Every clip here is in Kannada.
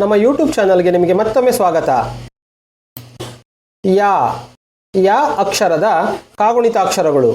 ನಮ್ಮ ಯೂಟ್ಯೂಬ್ ಚಾನಲ್ಗೆ ನಿಮಗೆ ಮತ್ತೊಮ್ಮೆ ಸ್ವಾಗತ. ಯಾ ಯಾ ಅಕ್ಷರದ ಕಾಗುಣಿತಾಕ್ಷರಗಳು.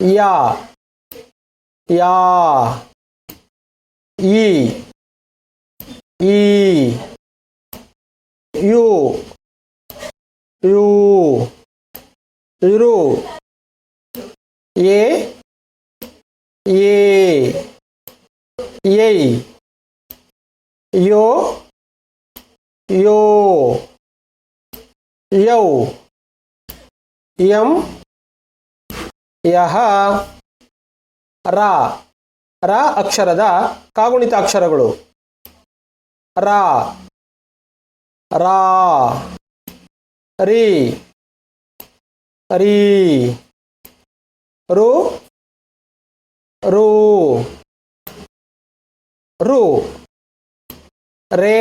ಯಾ ಯಾ ಈ ಈ ಯು ಯು ಇರು ಎ ಎ ಏಯ್ ಯೋ ಯೋ, ಯೌ ಯಂ ಯಹ, ರಾ, ರ ಅಕ್ಷರದ ಕಾಗುಣಿತ ಅಕ್ಷರಗಳು ರ, ರಾ, ರಿ, ರೀ, ರು ರು ರು. ರೇ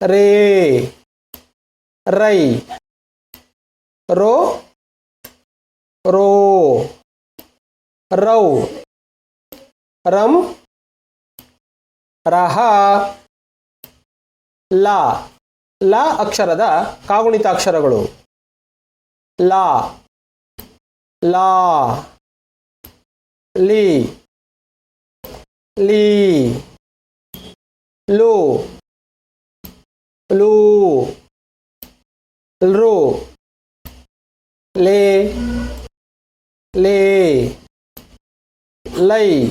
ರೇ, ರೈ, ರೋ ರೋ, ರೌ, ರಂ, ರಹ, ಲಾ ಲಾ ಅಕ್ಷರದ ಕಾಗುಣಿತಾಕ್ಷರಗಳು. ಲಾ ಲಾ, ಲೀ ಲೀ. ಲು. ಲು. ರು. ಲೇ. ಲೇ. ಲೈ.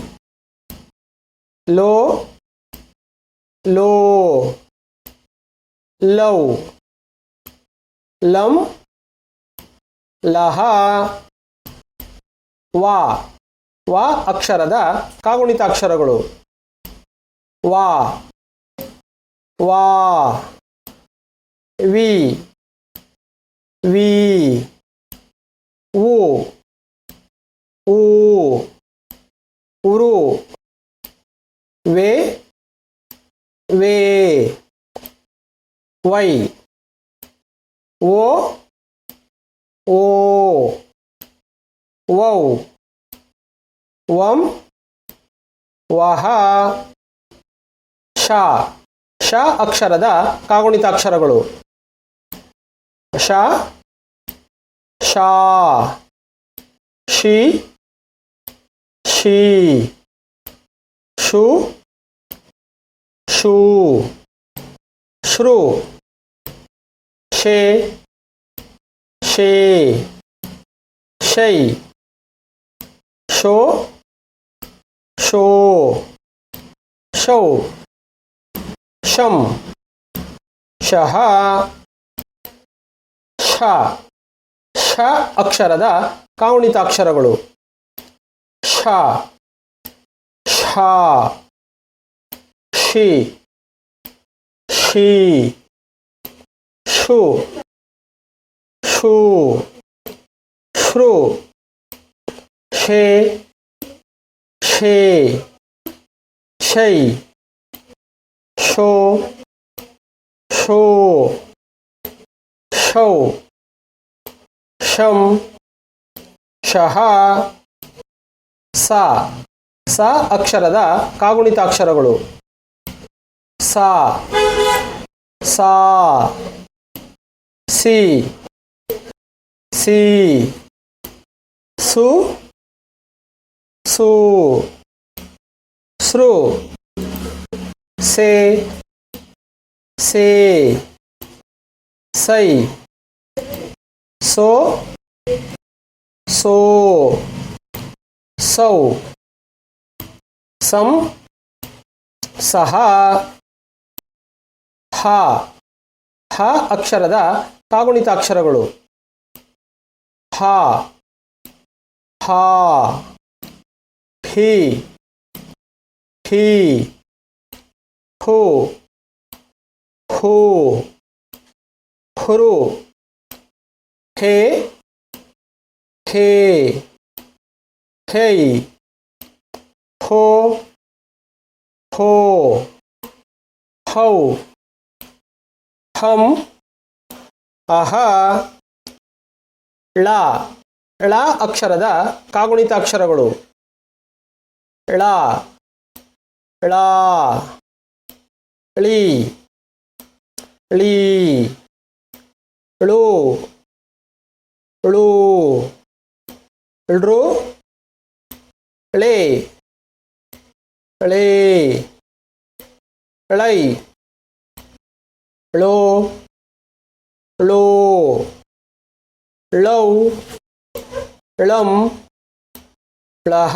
ಲೋ. ಲೋ. ಲೌ. ಲಂ. ಲಹ. ವಾ. ವಾ ಅಕ್ಷರದ ಕಾಗುಣಿತಾಕ್ಷರಗಳು ವಾ. ವಾ, ವಿ ವಿ, ಉ ಊ ಉರು, ವೇ ವೇ, ವೈ, ಓ ಓ, ವೌ, ವಂ, ವಹ, ಶ. ಶ ಅಕ್ಷರದ ಕಾಗುಣಿತಾಕ್ಷರಗಳು. ಶ, ಶಾ, ಶಿ ಶಿ ಶು ಶೂ ಶ್ರು, ಶೇ ಶೇ, ಶೈ, ಶೋ ಶೋ, ಶೌ. ಶಂ ಶಹ ಶ ಶ ಅಕ್ಷರದ ಅಕ್ಷರಗಳು ಶ ಶ ಶಿ. ಶಿ. ಶು. ಶು. ಶೃ. ಶೇ. ಶೇ. ಶೈ. ಶೋ ಶೋ ಶೌ ಶಂ ಶಹ ಸ ಸ ಅಕ್ಷರದ ಕಾಗುಣಿತಾಕ್ಷರಗಳು. ಸಾ ಸಾ ಸಿ ಸಿ ಸು ಸು ಸೃ ಸೇ ಸೇ, ಸೈ, ಸೋ ಸೋ, ಸೌ, ಸಂ, ಸಹ, ಹ ಹ ಅಕ್ಷರದ ಕಾಗುಣಿತಾಕ್ಷರಗಳು ಹ ಹ ಹಿ ಹಿ ಹು ಹೋ ಹುರು ಹೇ ಹೇ ಹೇ ಹೋ ಹೋ ಹೌ ಹಂ ಅಹ ಳ ಳ ಅಕ್ಷರದ ಕಾಗುಣಿತಾಕ್ಷರಗಳು ಳ ಳ ಳಿ ಳಿ ಳು ಳು ಳ್ರು ಳೆ ಳೆ ಳೈ ಳೋ ಳೋ ಳೌ ಳಂ ಳಹ